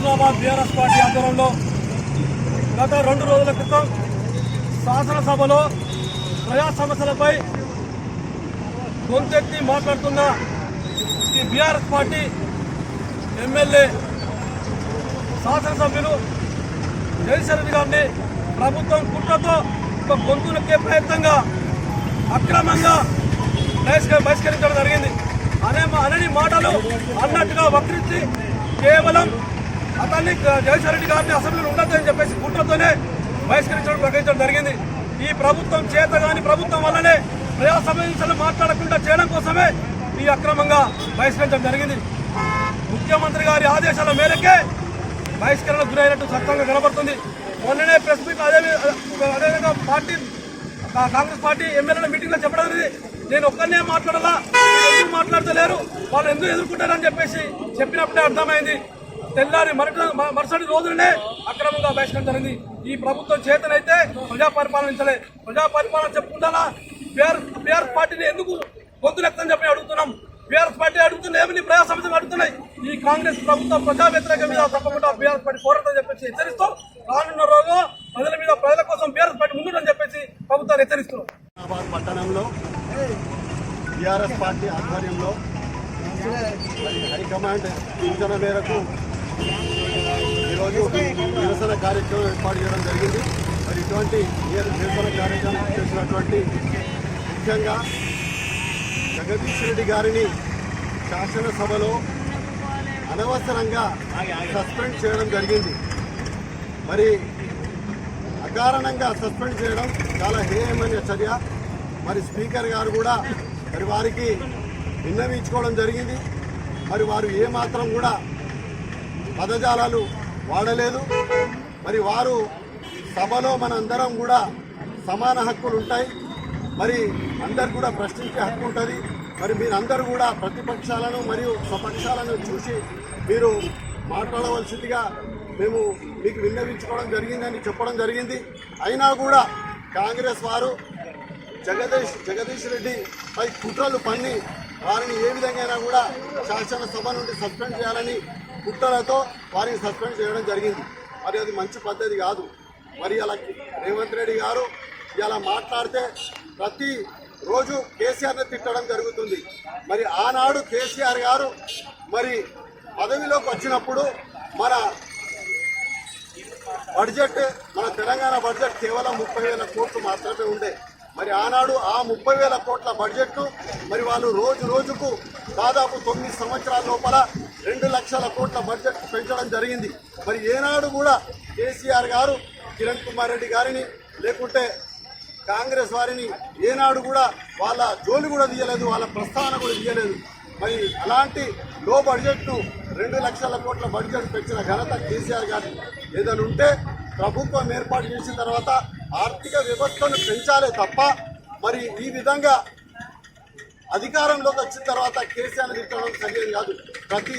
Husnabad BRS party ఆధ్వర్యంలో గత రెండు రోజుల క్రితం శాసనసభలో ప్రజా సమస్యలపై గొంతెత్తి మాట్లాడుతున్న ఈ బీఆర్ఎస్ పార్టీ ఎమ్మెల్యే శాసనసభ్యులు జయశరణ్ గారిని ప్రభుత్వం కుట్రతో ఒక గొంతు నొక్కే ప్రయత్నంగా అక్రమంగా బహిష్కరించడం జరిగింది. అనే మా- అనని మాటలు అన్నట్టుగా వక్రించి కేవలం అతన్ని జగన్మోహన్ రెడ్డి గారిని అసెంబ్లీలో ఉండొద్దని చెప్పేసి కుట్రతోనే బహిష్కరించడం ప్రకటించడం జరిగింది. ఈ ప్రభుత్వం చేత గాని ప్రభుత్వం వల్లనే ప్రజా సమస్యలు మాట్లాడకుండా చేయడం కోసమే ఈ అక్రమంగా బహిష్కరించడం జరిగింది. ముఖ్యమంత్రి గారి ఆదేశాల మేరకే బహిష్కరణ గురైనట్టు స్పష్టంగా కనబడుతుంది. మొన్ననే ప్రెస్ మీట్ అదే అదేవిధంగా పార్టీ కాంగ్రెస్ పార్టీ ఎమ్మెల్యేల మీటింగ్లో చెప్పడం అనేది నేను ఒక్కనే మాట్లాడాలా ఎందుకు మాట్లాడతలేరు? వాళ్ళు ఎందుకు ఎదుర్కొంటారని చెప్పేసి చెప్పినప్పుడే అర్థమైంది. తెల్లారి మరుట మరుసటి రోజులనే అక్రమంగా బహిష్కరణ జరిగింది. ఈ ప్రభుత్వం చేతనైతే ప్రజా పరిపాలించలే. ప్రజా పరిపాలన చెప్పుకుంటానా బీఆర్ బీఆర్ పార్టీని ఎందుకు గొంతులెత్తని చెప్పి అడుగుతున్నాం. బీఆర్ఎస్ పార్టీ అడుగుతుంది ఏమని ప్రజా సమస్యలు అడుగుతున్నాయి. ఈ కాంగ్రెస్ ప్రభుత్వం ప్రజా వ్యతిరేక మీద తప్పకుండా బీఆర్ఎస్ పార్టీ పోరాటం చెప్పేసి హెచ్చరిస్తూ. రానున్న రోజు ప్రజల మీద ప్రజల కోసం బీఆర్ఎస్ పార్టీ ముందుందని చెప్పేసి ప్రభుత్వాన్ని హెచ్చరిస్తున్నాం. పట్టణంలో బీఆర్ఎస్ పార్టీ ఆధ్వర్యంలో హైకమాండ్ సూచన మేరకు ఈరోజు నిరసన కార్యక్రమం ఏర్పాటు చేయడం జరిగింది. మరి ఇటువంటి నిరసన కార్యక్రమం చేసినటువంటి ముఖ్యంగా జగదీష్ రెడ్డి గారిని శాసనసభలో అనవసరంగా సస్పెండ్ చేయడం జరిగింది. మరి అకారణంగా సస్పెండ్ చేయడం చాలా హేయమైన చర్య. మరి స్పీకర్ గారు కూడా మరి వారికి విన్నవించుకోవడం జరిగింది. మరి వారు ఏమాత్రం కూడా పదజాలాలు వాడలేదు. మరి వారు సభలో మనందరం కూడా సమాన హక్కులు ఉంటాయి. మరి అందరు కూడా ప్రశ్నించే హక్కు ఉంటుంది. మరి మీరందరూ కూడా ప్రతిపక్షాలను మరియు స్వపక్షాలను చూసి మీరు మాట్లాడవలసిందిగా మేము మీకు విన్నవించుకోవడం జరిగిందని చెప్పడం జరిగింది. అయినా కూడా కాంగ్రెస్ వారు జగదీష్ జగదీష్ రెడ్డిపై కుట్రలు పన్ని వారిని ఏ విధంగా కూడా శాసనసభ నుండి సస్పెండ్ చేయాలని కుట్రలతో వారిని సస్పెండ్ చేయడం జరిగింది. మరి అది మంచి పద్ధతి కాదు. మరి అలా రేవంత్ రెడ్డి గారు ఇలా మాట్లాడితే ప్రతి రోజు కేసీఆర్ని తిట్టడం జరుగుతుంది. మరి ఆనాడు కేసీఆర్ గారు మరి పదవిలోకి వచ్చినప్పుడు మన బడ్జెట్ మన తెలంగాణ బడ్జెట్ కేవలం ముప్పై వేల కోట్లు మాత్రమే ఉండే. మరి ఆనాడు ఆ ముప్పై వేల కోట్ల బడ్జెట్ మరి వాళ్ళు రోజు రోజుకు దాదాపు తొమ్మిది సంవత్సరాల లోపల రెండు లక్షల కోట్ల బడ్జెట్ పెంచడం జరిగింది. మరి ఏనాడు కూడా కేసీఆర్ గారు కిరణ్ కుమార్ రెడ్డి గారిని లేకుంటే కాంగ్రెస్ వారిని ఏనాడు కూడా వాళ్ళ జోలి కూడా తీయలేదు వాళ్ళ ప్రస్థానం కూడా తీయలేదు. మరి అలాంటి లో బడ్జెట్ను రెండు లక్షల కోట్ల బడ్జెట్ పెంచిన ఘనత కేసీఆర్ గారి ఏదైనా ఉంటే ప్రభుత్వం ఏర్పాటు చేసిన తర్వాత ఆర్థిక వ్యవస్థను పెంచాలే తప్ప మరి ఈ విధంగా అధికారంలోకి వచ్చిన తర్వాత కేసీఆర్ తిట్టడం సరిగ్గా కాదు. ప్రతి